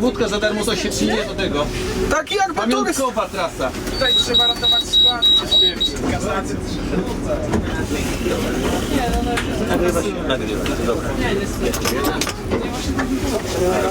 wódka za darmo to się pije do tego. Taki jakby turyst. Pamiątkowa trasa. Tutaj trzeba ratować skład, czy kasację. Oj,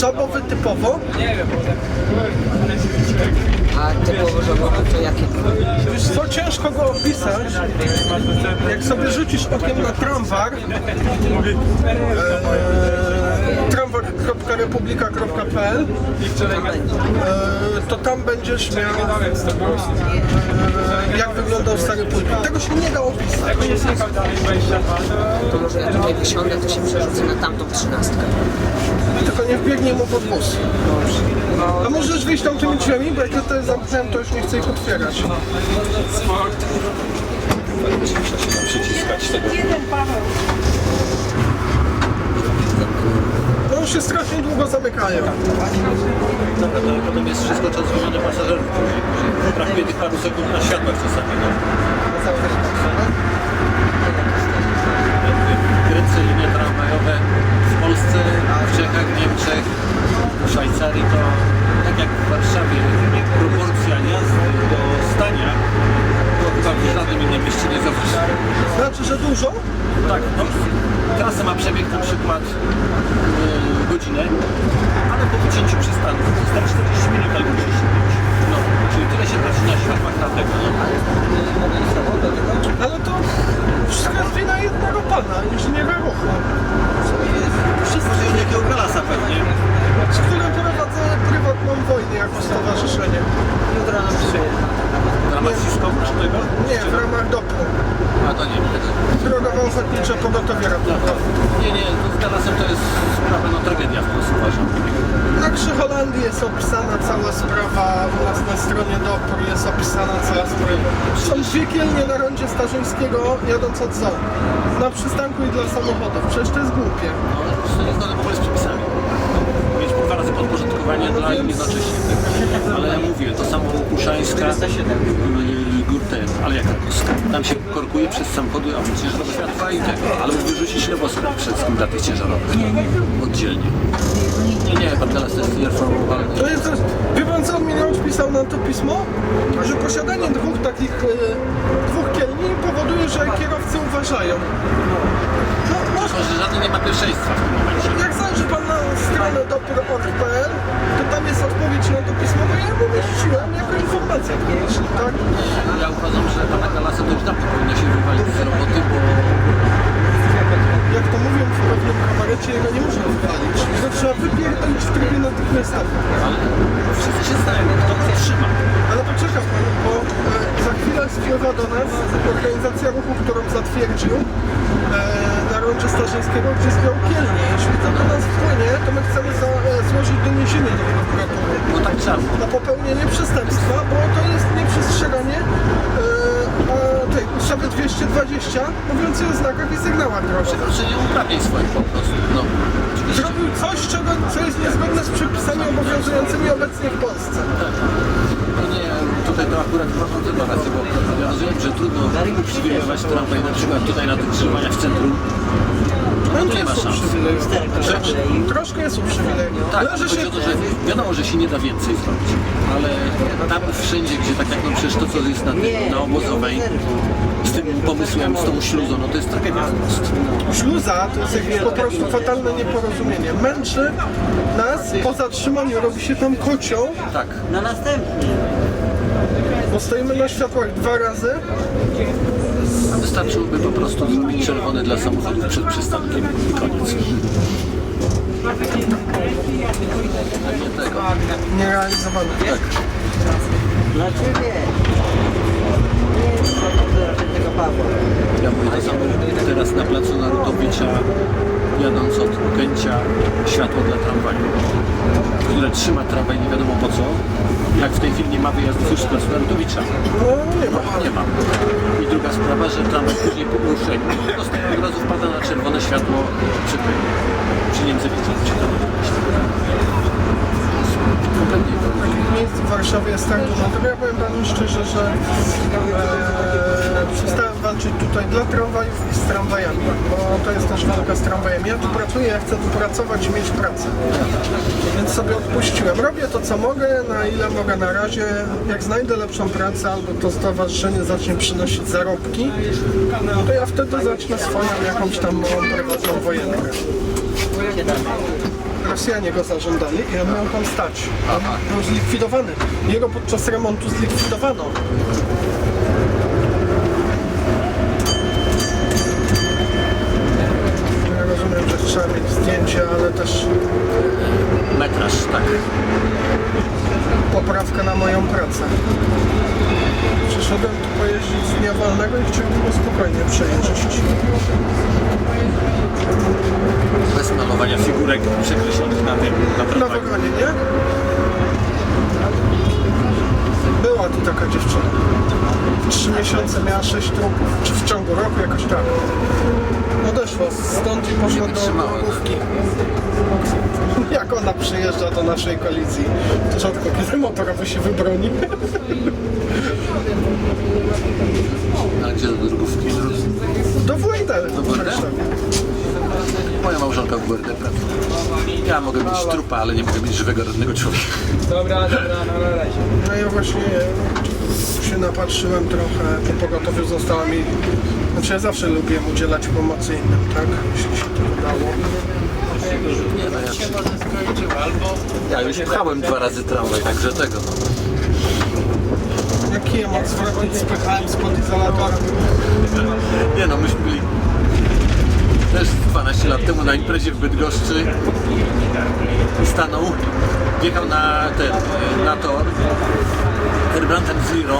żabowy typowo. A typowo żałoby to jakie? Wiesz co, ciężko go opisać. Jak sobie rzucisz okiem na tramwar, e, tramwar.republika.pl e, to tam będziesz miał e, jak wyglądał stary pulpit. Tego się nie da opisać. Jak będziesz jechał dalej 22, to To może ja tutaj wysiądę, to się przerzucę na tamtą trzynastkę. Tylko nie wbiegnie mu pod wóz. A możesz wyjść tam tymi drzwiami, bo jak ja tutaj zamknąłem, to już nie chcę ich otwierać. No już się strasznie długo zamykają. Dobra, to potem jest wszystko czas wymiany pasażerów. później, później. Brakuje tych paru sekund na światłach czasami. No. Grecy, linie tramwajowe w Polsce, w Czechach, w Niemczech, w Szwajcarii to tak jak w Warszawie proporcja jazdy do stania to chyba w żadnym innym mieście nie zauważy. Znaczy, że dużo? Tak, no, trasa ma przebieg na przykład yy, godzinę, ale po wycięciu przystanku zostaje 40 minut albo 35. No, czyli tyle się traci na światłach na tego, nie? Ale to wszystko jest wina jednego pana, inżyniera ruchu, Wszystko się jakiego galasa pewnie. z którym prowadzę prywatną wojnę jako stowarzyszenie. Dramacisko czy tego? Nie, w ramach DOPR-u. A to nie, tego. Drogowe Ochotnicze Pogotowie Ratunkowe. Nie, nie, to z galasem to jest sprawa, no tragedia w Polsce uważam. Na Krzy Holandii jest opisana cała sprawa, u nas na stronie DOPR jest opisana cała sprawa. Są dwie kielnie na rondzie Starzyńskiego jadąc od zoo. Na przystanku i dla samochodów. Przecież to jest głupie. No, to z przepisami. Mieć dwa razy podporządkowanie dla jednocześnie. Ale ja mówię, to samo Uszańska, Górte, ale jak Krakowska. Tam się korkuje przez samochody, a ciężarowe światła i tego. Ale wyrzucić lewoskręt przed wszystkim dla tych ciężarowych. Oddzielnie. Nie, nie, pan teraz jest reformowalny. To jest też, wie pan co, Mineusz pisał na to pismo, że posiadanie dwóch takich, e, dwóch kielni powoduje, że kierowcy uważają. No, no, Tylko, że żaden nie ma pierwszeństwa w tym momencie. jak dopr.pl, to tam jest odpowiedź na to pismo, bo ja umieściłem jako informacja publiczna, tak? Ja uważam, że pana Kalasa to już dawno powinno się wywalić z roboty, bo Jak to mówią w pewnym kabarecie, jego nie można wywalić. Jego trzeba wypierdolić w trybie natychmiastowym. ale wszyscy się znają, kto go trzyma. Ale poczekam pan, bo spływa do nas organizacja ruchu, którą zatwierdził e, na rondzie Starzyńskiego, gdzie zbiał kielnie. Jeśli to do nas wpłynie, to my chcemy za, e, złożyć doniesienie do prokuratury No tak samo. na popełnienie przestępstwa, bo to jest nieprzestrzeganie e, tej ustawy 220 mówiącej o znakach i sygnałach drogowych. Przekroczenie uprawnień swoich po prostu. No. Oczywiście. Zrobił coś, czego, co jest niezgodne z przepisami obowiązującymi obecnie w Polsce. No nie, tutaj to akurat mam tylko rację, bo ja rozumiem, że trudno uprzywilejować tramwaj na przykład tutaj na tych skrzyżowaniach w centrum. No nie to ma jest szans. Troszkę jest uprzywilejowany. Tak, Ale że chodzi się... o to, że wiadomo, że się nie da więcej zrobić, ale tam wszędzie, gdzie tak jak no przecież to, co jest na, tym, na obozowej, z tym pomysłem, z tą śluzą, no to jest po prostu. Śluza to jest jakieś po prostu fatalne nieporozumienie. Męczy nas po zatrzymaniu, robi się tam kocioł, Tak, Na następny. bo stoimy na światłach dwa razy, wystarczyłoby po prostu zrobić czerwony dla samochodów przed przystankiem i koniec. A nie tego. nierealizowane. Tak. Dla ciebie. Pawła. Ja mówię to samo teraz na placu Narutowicza, jadąc od Okęcia, światło dla tramwaju, które trzyma tramwaj nie wiadomo po co, jak w tej chwili nie ma wyjazdów już z placu Narutowicza. No nie ma. Nie ma. I druga sprawa, że tramwaj później po ruszeniu po prostu od razu wpada na czerwone światło przy, przy. Czy to Takich miejsc w Warszawie jest tak dużo. Tylko ja powiem panu szczerze, że e, przestałem walczyć tutaj dla tramwajów i z tramwajami, bo to jest też walka z tramwajami. Ja tu pracuję, ja chcę tu pracować i mieć pracę. Więc sobie odpuściłem. Robię to, co mogę, na ile mogę na razie. Jak znajdę lepszą pracę albo to stowarzyszenie zacznie przynosić zarobki, to ja wtedy zacznę swoją jakąś tam małą prywatną wojenkę. Rosjanie go zażądali i on miał tam stać. On był zlikwidowany. Jego podczas remontu zlikwidowano. Ja rozumiem, że trzeba mieć zdjęcie, ale też metraż, tak. Poprawkę na moją pracę. Przyszedłem tu pojeździć z dnia wolnego i chciałem go spokojnie przejeździć. Bez malowania figurek przekreślonych na tym, na Na tramwaju. wagonie, nie? Była tu taka dziewczyna. Trzy miesiące miała sześć trupów. Czy w ciągu roku jakoś tak. Odeszła stąd i poszła do drogówki. Przyjeżdża do naszej kolizji? To rzadko kiedy motorowy się wybroni. A gdzie do drugówki? Do WND w WND? Warszawie. Moja małżonka w WRD pracuje. Ja mogę mieć trupa, ale nie mogę mieć żywego, rodnego człowieka. Dobra, dobra, no na razie. No ja właśnie się napatrzyłem trochę, po pogotowiu została mi... Znaczy ja zawsze lubiłem udzielać pomocy innym, tak? Jeśli się to udało. Nie no, ja, już pchałem dwa razy tramwaj, także tego. Jaki emot zwrotnik spychałem spod izolatora. Nie no, myśmy byli też 12 lat temu na imprezie w Bydgoszczy i stanął, wjechał na ten, na tor Herbrantem z lirą,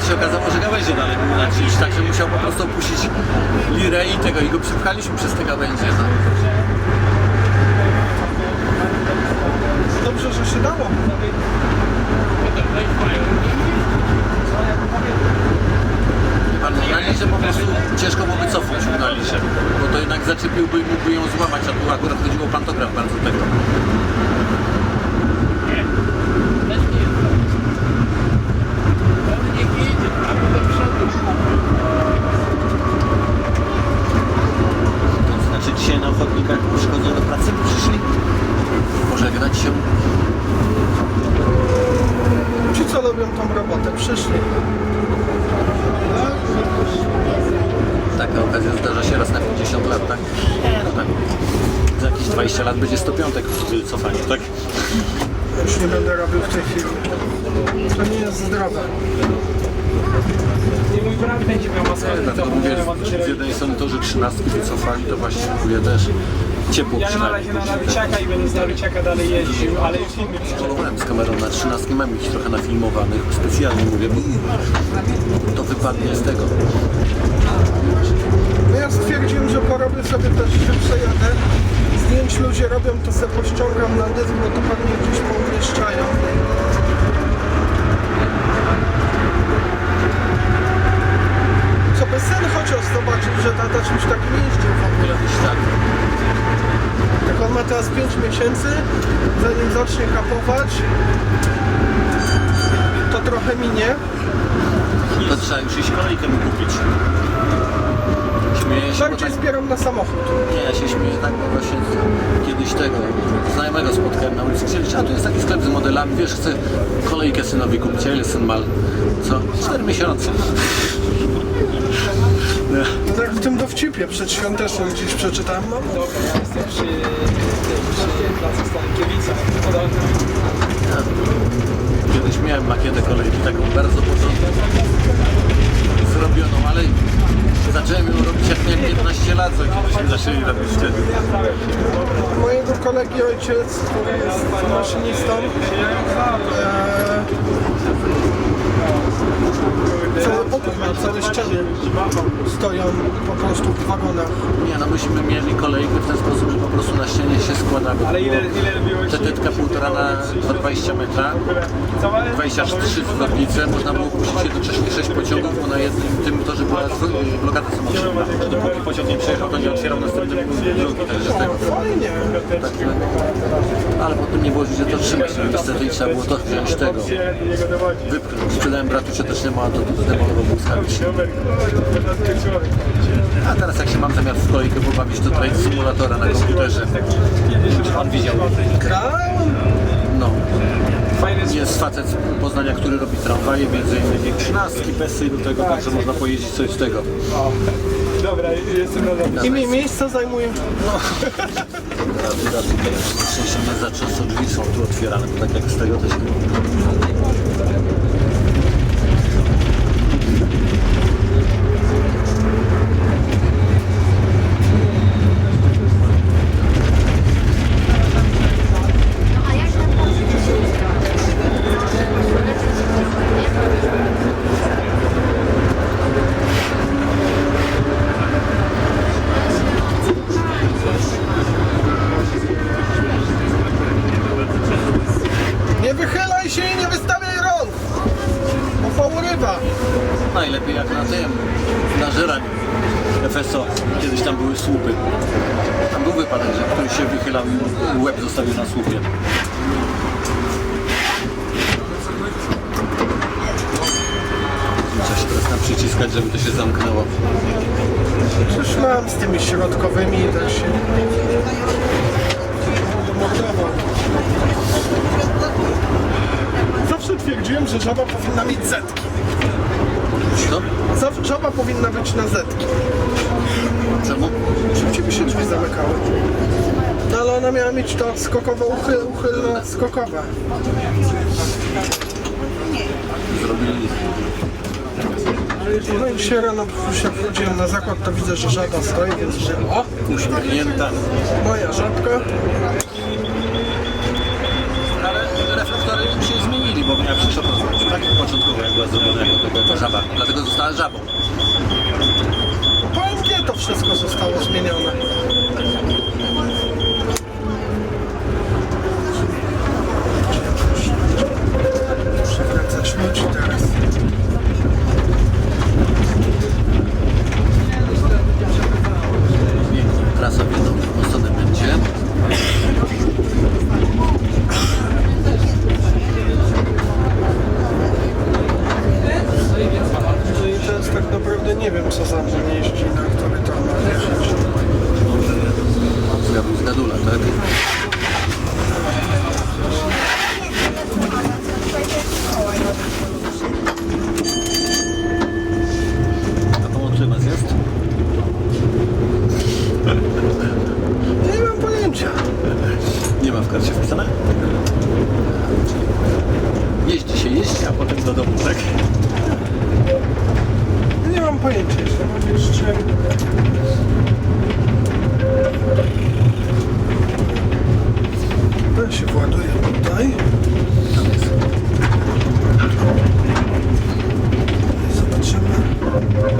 a się okazało, że gałęzie dalej były na czymś, także musiał po prostu opuścić lirę i tego, i go przypchaliśmy przez te gałęzie. No. piasku wycofali, to właściwie też ciepło Ja na razie na Nawieciaka i będę z Nawieciaka dalej jeździł, ale już filmy Polowałem z kamerą na 13, mam ich trochę nafilmowanych, specjalnie mówię, bo to wypadnie z tego. No ja stwierdziłem, że porobię sobie też, że przejadę. Zdjęć ludzie robią, to sobie pościągam na dysk, bo to pewnie gdzieś poumieszczają. Ludzi tak nie jeździł w ogóle. Tak. Tak on ma teraz 5 miesięcy, zanim zacznie kapować, to trochę minie. To trzeba już iść kolejkę mu kupić. Śmieję się, bo Bardziej tak, zbieram na samochód. nie, ja się śmieję tak, bo właśnie kiedyś tego znajomego spotkałem na ulicy. Chcieli, a tu jest taki sklep z modelami, wiesz, chcę kolejkę synowi kupić, a ile syn ma? Co? 4 miesiące. No. Tak w tym dowcipie przedświątecznym gdzieś przeczytałem. No, Jestem przy, przy placu Stankiewicza. Kiedyś miałem makietę kolejki, taką bardzo porządną zrobioną, ale zacząłem ją robić jak miałem 15 lat, co kiedyśmy zaczęli robić wtedy. mojego kolegi ojciec, który jest maszynistą, e, cały pokój ma, całe ściany stoją po prostu w wagonach. Nie no, myśmy mieli kolejkę w ten sposób, że po prostu na ścianie się składały. Ale ile, ile robiłeś? Tetetka półtora na na 20 metra, 23 zwrotnice, można było puścić jednocześnie 6 pociągów, bo na jednym tym torze była zw- blokada samochodna. Dopóki pociąg nie przejechał, to nie otwierał następny drugi, także tego. Fajnie. Także, ale potem nie było gdzie to trzymać, no niestety i trzeba było to wziąć tego, wypchnąć. Sprzedałem bratu ciotecznemu, a to demolował błyskawicznie. A teraz jak się mam zamiar w kolejkę pobawić, to trajd symulatora na komputerze. Czy pan widział? No. Jest facet z Poznania, który robi tramwaje, między innymi trzynastki, pesy do tego, także można pojeździć coś z tego. Dobra, jestem na zapas. I mi miejsce zajmuje. Akurat tutaj w szczęście nie za często drzwi są tu otwierane, bo tak jak z tego się... Nie wychylaj się i nie wystawiaj rąk! Bo pourywa. Najlepiej jak na tym, na żerań FSO. Kiedyś tam były słupy. Tam był wypadek, że ktoś się wychylał zostawił na słupie. Trzeba się teraz tam przyciskać, żeby to się zamknęło. Przecież mam z tymi środkowymi też się. Zawsze twierdziłem, że żaba powinna mieć zetki. Co? Zawsze żaba powinna być na zetki. Czemu? Szybciej by się drzwi zamykały. No ale ona miała mieć to skokowo uchyl, uchylne skokowe. Zrobili No i dzisiaj rano jak wchodziłem na zakład, to widzę, że żaba stoi, więc że o, uśmiechnięta. moja żabka. Ale reflektory się zmienili, bo miała przyszła tak początkowo jak była zrobiona jako taka ta żaba. Dlatego została żabą. Po MG to wszystko zostało zmienione. się właduje tutaj. Tam. Zobaczymy.